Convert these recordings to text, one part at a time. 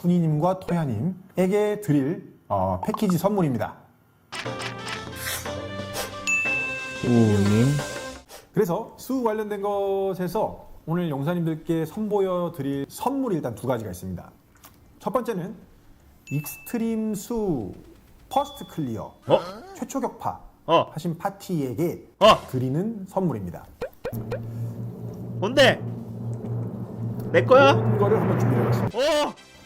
훈이님과 토야님에게 드릴 어, 패키지 선물입니다. 우님 그래서 수 관련된 것에서 오늘 용사님들께 선보여 드릴 선물이 일단 두 가지가 있습니다. 첫 번째는 익스트림 수 퍼스트 클리어 어? 최초 격파 어 하신 파티에게 어. 드리는 선물입니다. 뭔데 내 거야 이거를 한번 준비해봤습니다. 어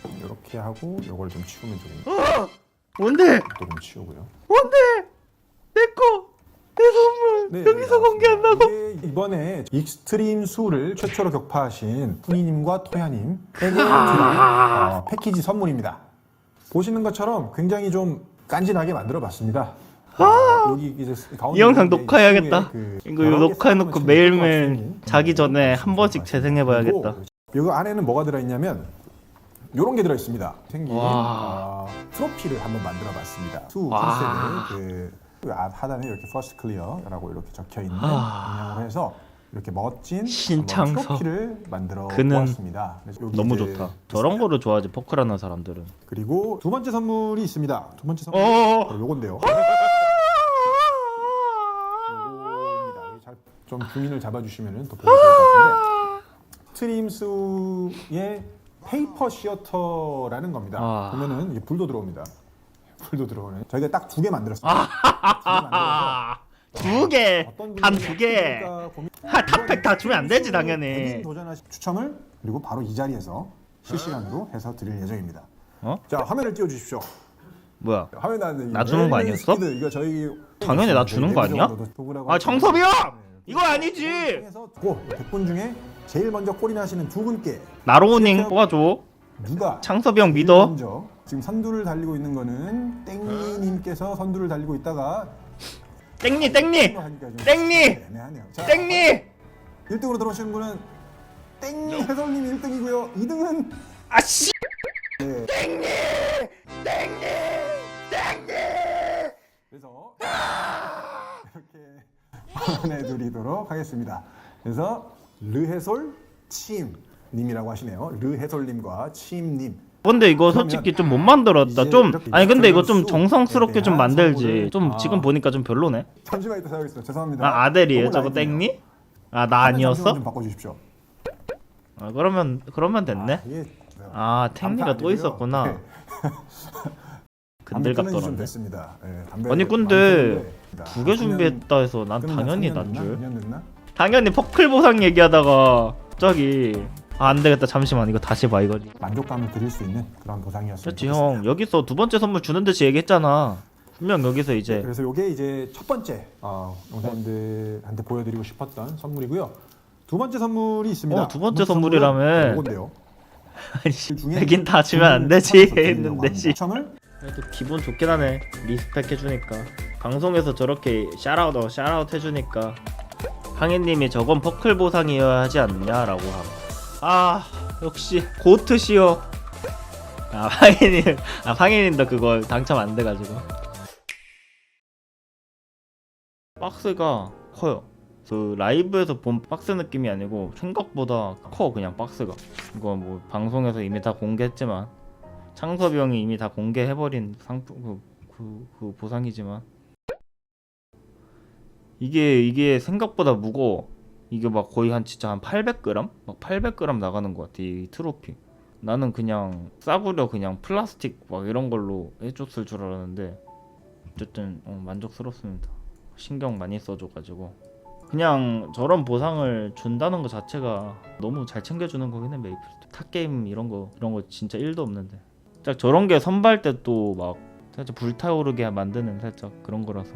이렇게 하고 이걸 좀 치우면 좋은데 어! 뭔데 또좀 치우고요. 뭔데 내 거 내 선물 네, 여기서 네, 공개한다고 이게 이번에 익스트림 수를 최초로 격파하신 훈이님과 토야님에게 드릴 어, 패키지 선물입니다. 보시는 것처럼 굉장히 좀 깐진하게 만들어봤습니다. 어, 여기 이제 가운데 이 영상 녹화해야겠다. 그 이거 여러 개 녹화해놓고 매일매일 자기 전에 한 번씩 재생해봐야겠다. 이거 안에는 뭐가 들어있냐면 이런 게 들어있습니다. 생긴 와. 어, 트로피를 한번 만들어봤습니다. 수 와. 컨셉의 그앞 하단에 이렇게 퍼스트 클리어라고 이렇게 적혀 있는 아. 방향으로 해서 이렇게 멋진 신창섭. 한번 트로피를 만들어 그는 보았습니다. 그래서 여기 너무 이제 좋다 저런 거를 좋아하지 포크라는 사람들은 그리고 두 번째 선물이 있습니다. 두 번째 선물 어. 바로 요건데요. 요겁니다. 잘- 좀 주민을 잡아주시면 더 보기 좋을 것 같은데 스트림스의 페이퍼 시어터라는 겁니다. 아. 보면은 이게 불도 들어옵니다. 불도 들어오네. 저희가 딱 두 개 만들었습니다. 두개 만들어서 두개 어떤 단 분들이 두개 어떨까 고민- 하, 탑팩 다 주면 안 되지, 당연히. 도전하신 추첨을 그리고 바로 이 자리에서 실시간으로 해서 드릴 예정입니다. 어? 자 화면을 띄워 주십시오. 뭐야 화면 나는 나 주는 거 아니었어? 이거 저희 당연히 나 주는 거 아니야? 아 청섭이 형 이거 아니지 중에서 고 100분 중에 제일 먼저 꼴이 나시는 두 분께 나로우닝 뽑아줘 누가 창섭이 형 제일 믿어 먼저 지금 선두를 달리고 있는 거는 땡니님께서 선두를 달리고 있다가 땡니 땡니 하니까 좀 땡니! 애매하네요. 자, 땡니 1등으로 들어오시는 분은 땡니 해설님 1등이고요. 2등은 아씨 네. 땡니 땡니 그래서 이렇게 보내드리도록 하겠습니다. 그래서 르해솔 치임님이라고 하시네요. 르해솔님과 치임님. 근데 이거 솔직히 좀 못 만들었다 좀 아니 근데 이거 좀 수- 정성스럽게 좀 만들지 좀 아. 지금 보니까 좀 별로네 잠시만 이따 사용하겠습니다. 죄송합니다. 아 아델이에요 저거. 땡니 아 나 아니었어 좀 바꿔주십시오. 아 그러면 그러면 됐네 아 탱니가 또 아니고요. 있었구나 네. 근들 담배 끊은 지좀 같더라네 됐습니다. 네, 담배 아니 근데 끊는데 두개한 준비했다 해서 난년 당연히 난줄 년 됐나? 당연히 퍼클 보상 얘기하다가 갑자기 아, 안 되겠다. 잠시만. 이거 다시 봐 이거. 만족감을 드릴 수 있는 그런 보상이었습니다. 그렇지 형. 여기서 두 번째 선물 주는 듯이 얘기했잖아. 분명 여기서 이제. 그래서 이게 이제 첫 번째 어, 영상님들한테 보여드리고 싶었던 선물이고요. 두 번째 선물이 있습니다. 어, 두 번째 선물이라며. 이건데요. 아니 백인 다 주면 안 되지. 했는데 씨. 추첨을? 그래도 기분 좋긴 하네. 리스펙 해주니까. 방송에서 저렇게 샤라웃 샤라웃 해주니까 황해님이 저건 퍼클 보상이어야 하지 않냐라고 함. 아 역시 고트시여 아 황해님 아 황해님도 그거 당첨 안 돼가지고. 박스가 커요. 그 라이브에서 본 박스 느낌이 아니고 생각보다 커 그냥 박스가. 이거 뭐 방송에서 이미 다 공개했지만 창섭이 형이 이미 다 공개해버린 상품 그, 그, 그 보상이지만 이게 이게 생각보다 무거워. 이게 막 거의 한 진짜 한 800g 막 800g 나가는 것 같아 이 트로피. 나는 그냥 싸구려 그냥 플라스틱 막 이런 걸로 해줬을 줄 알았는데 어쨌든 어, 만족스럽습니다. 신경 많이 써줘가지고. 그냥 저런 보상을 준다는 것 자체가 너무 잘 챙겨주는 거긴 해 메이플 탑 게임 이런 거 이런 거 진짜 1도 없는데. 딱 저런 게 선발 때 또 막 살짝 불타오르게 만드는 살짝 그런 거라서